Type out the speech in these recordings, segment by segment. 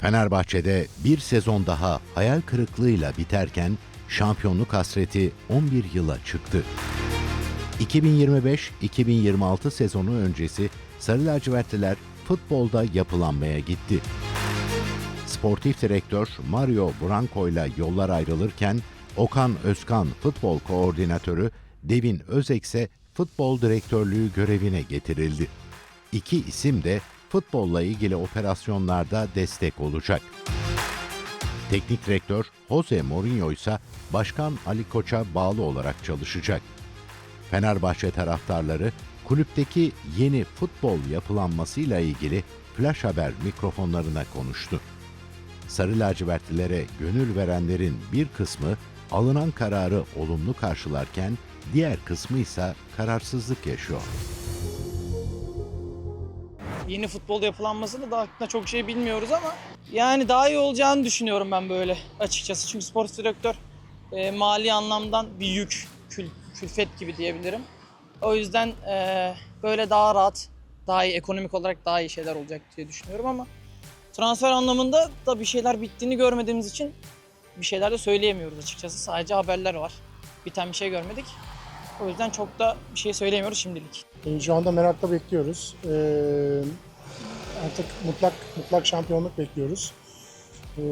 Fenerbahçe'de bir sezon daha hayal kırıklığıyla biterken şampiyonluk hasreti 11 yıla çıktı. 2025-2026 sezonu öncesi Sarı Lacivertliler futbolda yapılanmaya gitti. Sportif direktör Mario Branco ile yollar ayrılırken Okan Özkan futbol koordinatörü Devin Özek ise futbol direktörlüğü görevine getirildi. İki isim de futbolla ilgili operasyonlarda destek olacak. Teknik direktör Jose Mourinho ise Başkan Ali Koç'a bağlı olarak çalışacak. Fenerbahçe taraftarları kulüpteki yeni futbol yapılanmasıyla ilgili flash haber mikrofonlarına konuştu. Sarı lacivertlilere gönül verenlerin bir kısmı alınan kararı olumlu karşılarken diğer kısmı ise kararsızlık yaşıyor. Yeni futbol yapılanmasını da hakkında çok şey bilmiyoruz ama yani daha iyi olacağını düşünüyorum ben böyle açıkçası. Çünkü sportif direktör e, mali anlamdan bir yük, kül, külfet gibi diyebilirim. O yüzden e, böyle daha rahat, daha iyi ekonomik olarak daha iyi şeyler olacak diye düşünüyorum ama transfer anlamında da bir şeyler bittiğini görmediğimiz için bir şeyler de söyleyemiyoruz açıkçası. Sadece haberler var. Biten bir şey görmedik. O yüzden çok da bir şey söyleyemiyoruz şimdilik. E, Şu anda merakla bekliyoruz. E, artık mutlak mutlak şampiyonluk bekliyoruz. E,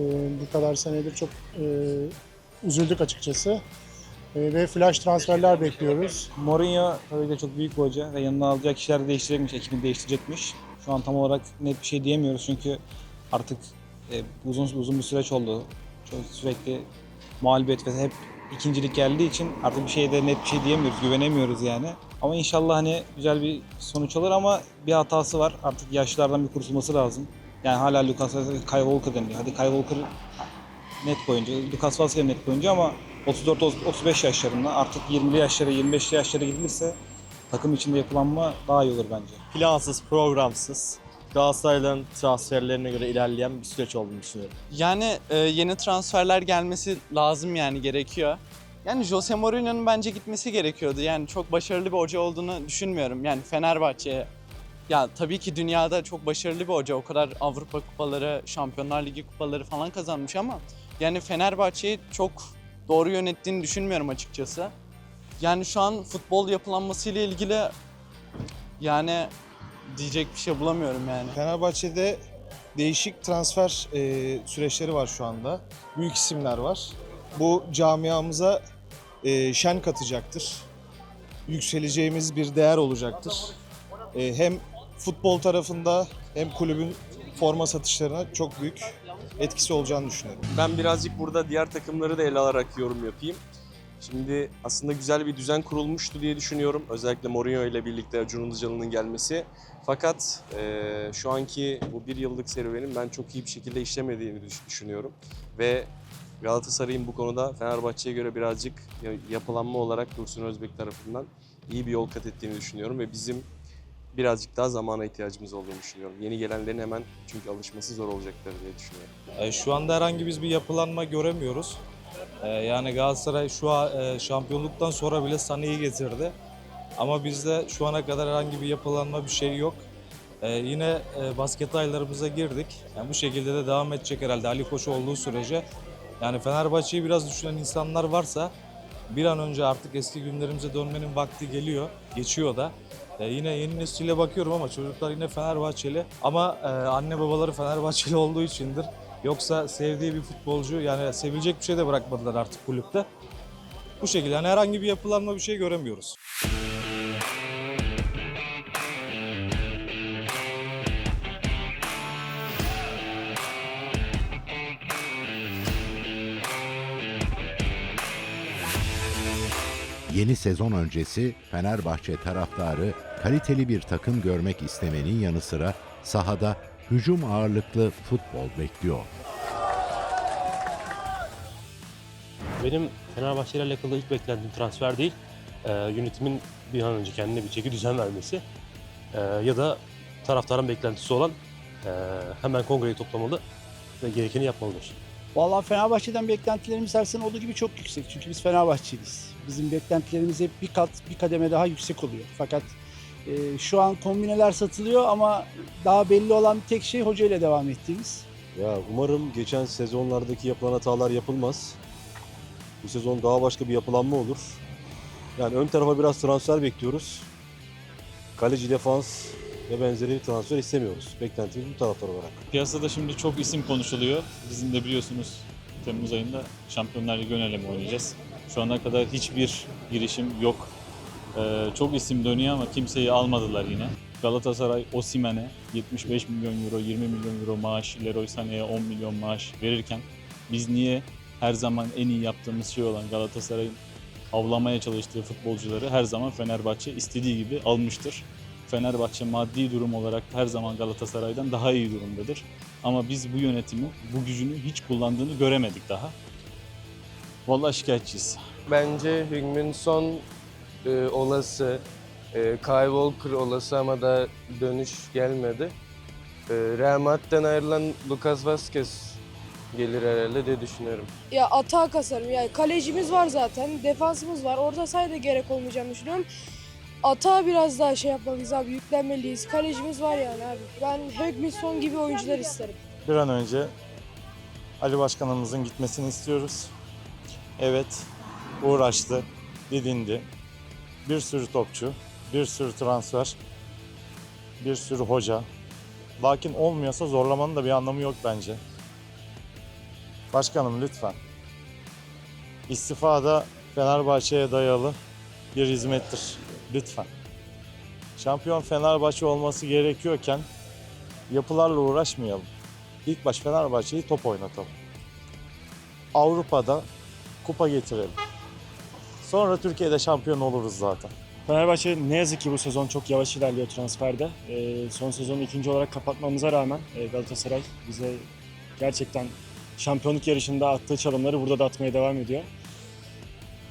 bu kadar senedir çok e, üzüldük açıkçası. E, ve flash transferler bekliyoruz. Mourinho tabii ki de çok büyük bir hoca ve yanına alacağı kişiler de değiştirecekmiş, ekibini değiştirecekmiş. Şu an tam olarak net bir şey diyemiyoruz çünkü artık e, uzun uzun bir süreç oldu. Çok sürekli mağlubiyet ve hep ikincilik geldiği için artık bir şeyde net bir şey diyemiyoruz, güvenemiyoruz yani. Ama inşallah hani güzel bir sonuç olur ama bir hatası var. Artık yaşlılardan bir kurtulması lazım. Yani hala Lucas Kyle Walker deniliyor. Hadi Kyle Walker net bir oyuncu. Lucas Vazquez net bir oyuncu ama 34-35 yaşlarında artık 20'li yaşlara 25'li yaşlara gidilirse takım içinde yapılanma daha iyi olur bence. plansız, programsız, Galatasaray'ın transferlerine göre ilerleyen bir süreç olduğunu düşünüyorum. Yani e, yeni transferler gelmesi lazım yani gerekiyor. Yani Jose Mourinho'nun bence gitmesi gerekiyordu. Yani çok başarılı bir hoca olduğunu düşünmüyorum. Yani Fenerbahçe'ye ya tabii ki dünyada çok başarılı bir hoca. O kadar Avrupa kupaları, Şampiyonlar Ligi kupaları falan kazanmış ama yani Fenerbahçe'yi çok doğru yönettiğini düşünmüyorum açıkçası. Yani şu an futbol yapılanmasıyla ilgili yani diyecek bir şey bulamıyorum yani. Fenerbahçe'de değişik transfer e, süreçleri var şu anda. Büyük isimler var. Bu camiamıza e, şen katacaktır. Yükseleceğimiz bir değer olacaktır. E, hem futbol tarafında hem kulübün forma satışlarına çok büyük etkisi olacağını düşünüyorum. Ben birazcık burada diğer takımları da ele alarak yorum yapayım. Şimdi aslında güzel bir düzen kurulmuştu diye düşünüyorum. Özellikle Mourinho ile birlikte Acun Ilıcalı'nın gelmesi. Fakat eee, şu anki bu bir yıllık serüvenin ben çok iyi bir şekilde işlemediğini düş- düşünüyorum. Ve Galatasaray'ın bu konuda Fenerbahçe'ye göre birazcık ya- yapılanma olarak Dursun Özbek tarafından iyi bir yol kat ettiğini düşünüyorum. Ve bizim birazcık daha zamana ihtiyacımız olduğunu düşünüyorum. Yeni gelenlerin hemen çünkü alışması zor olacaklar diye düşünüyorum. E, Şu anda herhangi biz bir yapılanma göremiyoruz. E, Yani Galatasaray şu an e, şampiyonluktan sonra bile Sané'yi getirdi. Ama bizde şu ana kadar herhangi bir yapılanma bir şey yok. E, Yine e, basket aylarımıza girdik. Yani bu şekilde de devam edecek herhalde Ali Koç olduğu sürece. Yani Fenerbahçe'yi biraz düşünen insanlar varsa bir an önce artık eski günlerimize dönmenin vakti geliyor, geçiyor da. E, yine yeni nesile bakıyorum ama çocuklar yine Fenerbahçeli. Ama e, anne babaları Fenerbahçeli olduğu içindir. Yoksa sevdiği bir futbolcu yani sevilecek bir şey de bırakmadılar artık kulüpte. Bu şekilde yani herhangi bir yapılanma bir şey göremiyoruz. Yeni sezon öncesi Fenerbahçe taraftarı kaliteli bir takım görmek istemenin yanı sıra sahada hücum ağırlıklı futbol bekliyor. Benim Fenerbahçe ile alakalı ilk beklentim transfer değil. Ee, yönetimin bir an önce kendine bir çeki düzen vermesi. Ee, ya da taraftarın beklentisi olan ee, hemen kongreyi toplamalı ve gerekeni yapmalıdır. Vallahi Fenerbahçe'den beklentilerimiz her sene olduğu gibi çok yüksek. Çünkü biz Fenerbahçeliyiz. Bizim beklentilerimiz hep bir kat, bir kademe daha yüksek oluyor. Fakat e, şu an kombineler satılıyor ama daha belli olan tek şey hoca ile devam ettiğimiz. Ya umarım geçen sezonlardaki yapılan hatalar yapılmaz. Bu sezon daha başka bir yapılanma olur. Yani ön tarafa biraz transfer bekliyoruz. Kaleci, defans ve benzeri bir transfer istemiyoruz. Beklentimiz bu taraftar olarak. Piyasada şimdi çok isim konuşuluyor. Bizim de biliyorsunuz Temmuz ayında Şampiyonlar Ligi ön eleme oynayacağız. Şu ana kadar hiçbir girişim yok. Ee, çok isim dönüyor ama kimseyi almadılar yine. Galatasaray Osimhen'e 75 milyon euro, 20 milyon euro maaş, Leroy Sané'ye 10 milyon maaş verirken biz niye her zaman en iyi yaptığımız şey olan Galatasaray'ın avlamaya çalıştığı futbolcuları her zaman Fenerbahçe istediği gibi almıştır. Fenerbahçe maddi durum olarak her zaman Galatasaray'dan daha iyi durumdadır. Ama biz bu yönetimin bu gücünü hiç kullandığını göremedik daha. Vallahi şikayetçiyiz. Bence Hüngmin son e, olası, e, Kyle Walker olası ama da dönüş gelmedi. E, Real Madrid'den ayrılan Lucas Vazquez gelir herhalde diye düşünüyorum. Ya atağa kasarım. Yani kalecimiz var zaten, defansımız var. Orta sahaya da gerek olmayacağını düşünüyorum. Atağa biraz daha şey yapmalıyız abi, yüklenmeliyiz. Kalecimiz var yani abi. Ben Högminson gibi oyuncular isterim. Bir an önce Ali Başkanımızın gitmesini istiyoruz. Evet, uğraştı, didindi. Bir sürü topçu, bir sürü transfer, bir sürü hoca. Lakin olmuyorsa zorlamanın da bir anlamı yok bence. Başkanım lütfen. İstifa da Fenerbahçe'ye dayalı bir hizmettir. Lütfen. Şampiyon Fenerbahçe olması gerekiyorken yapılarla uğraşmayalım. İlk baş Fenerbahçe'yi top oynatalım. Avrupa'da kupa getirelim. Sonra Türkiye'de şampiyon oluruz zaten. Fenerbahçe ne yazık ki bu sezon çok yavaş ilerliyor transferde. Ee, son sezonu ikinci olarak kapatmamıza rağmen e, Galatasaray bize gerçekten şampiyonluk yarışında attığı çalımları burada da atmaya devam ediyor.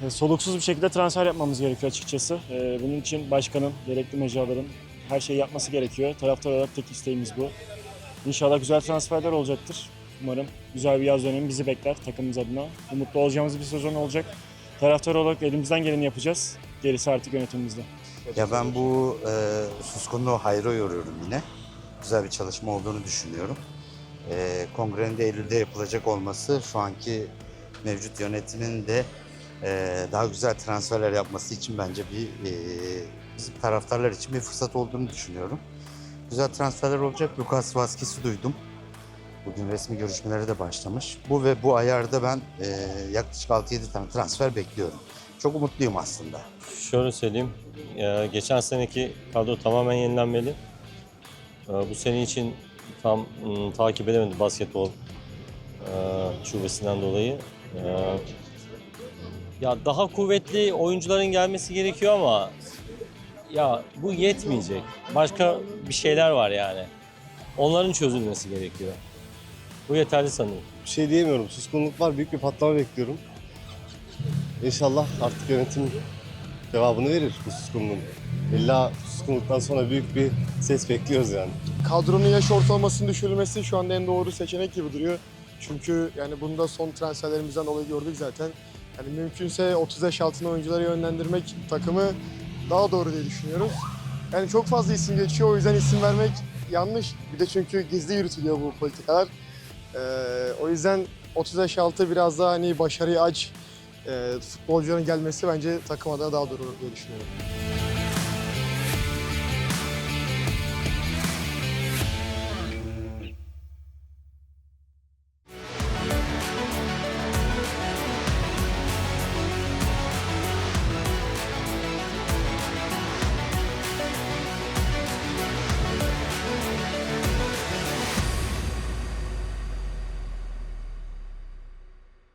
E, soluksuz bir şekilde transfer yapmamız gerekiyor açıkçası. E, bunun için başkanın, gerekli mecraların her şeyi yapması gerekiyor. Taraftar olarak tek isteğimiz bu. İnşallah güzel transferler olacaktır. Umarım güzel bir yaz dönemi bizi bekler takımımız adına. Umutlu olacağımız bir sezon olacak. Taraftar olarak elimizden geleni yapacağız. Gerisi artık yönetimimizde. Ya ben bu e, suskunluğu hayra yoruyorum yine. Güzel bir çalışma olduğunu düşünüyorum. E, kongrenin de Eylül'de yapılacak olması şu anki mevcut yönetimin de daha güzel transferler yapması için bence bir e, bizim taraftarlar için bir fırsat olduğunu düşünüyorum. Güzel transferler olacak. Lucas Vazquez'i duydum. Bugün resmi görüşmeleri de başlamış. Bu ve bu ayarda ben e, yaklaşık 6-7 tane transfer bekliyorum. Çok umutluyum aslında. Şöyle söyleyeyim, e, geçen seneki kadro tamamen yenilenmeli. E, Bu sene için tam m, takip edemedim basketbol e, şubesinden dolayı. E, Ya daha kuvvetli oyuncuların gelmesi gerekiyor ama ya bu yetmeyecek. Başka bir şeyler var yani. Onların çözülmesi gerekiyor. Bu yeterli sanırım. Bir şey diyemiyorum. Suskunluk var. Büyük bir patlama bekliyorum. İnşallah artık yönetim cevabını verir bu suskunluğun. İlla suskunluktan sonra büyük bir ses bekliyoruz yani. Kadronun yaş ortalamasının düşürülmesi şu anda en doğru seçenek gibi duruyor. Çünkü yani bunu da son transferlerimizden dolayı gördük zaten. Yani mümkünse 30 yaş altında oyuncuları yönlendirmek takımı daha doğru diye düşünüyoruz. Yani çok fazla isim geçiyor o yüzden isim vermek yanlış. Bir de çünkü gizli yürütülüyor bu politikalar. Ee, o yüzden 30 yaş altı biraz daha hani başarıya aç e, futbolcuların gelmesi bence takım adına daha doğru diye düşünüyorum.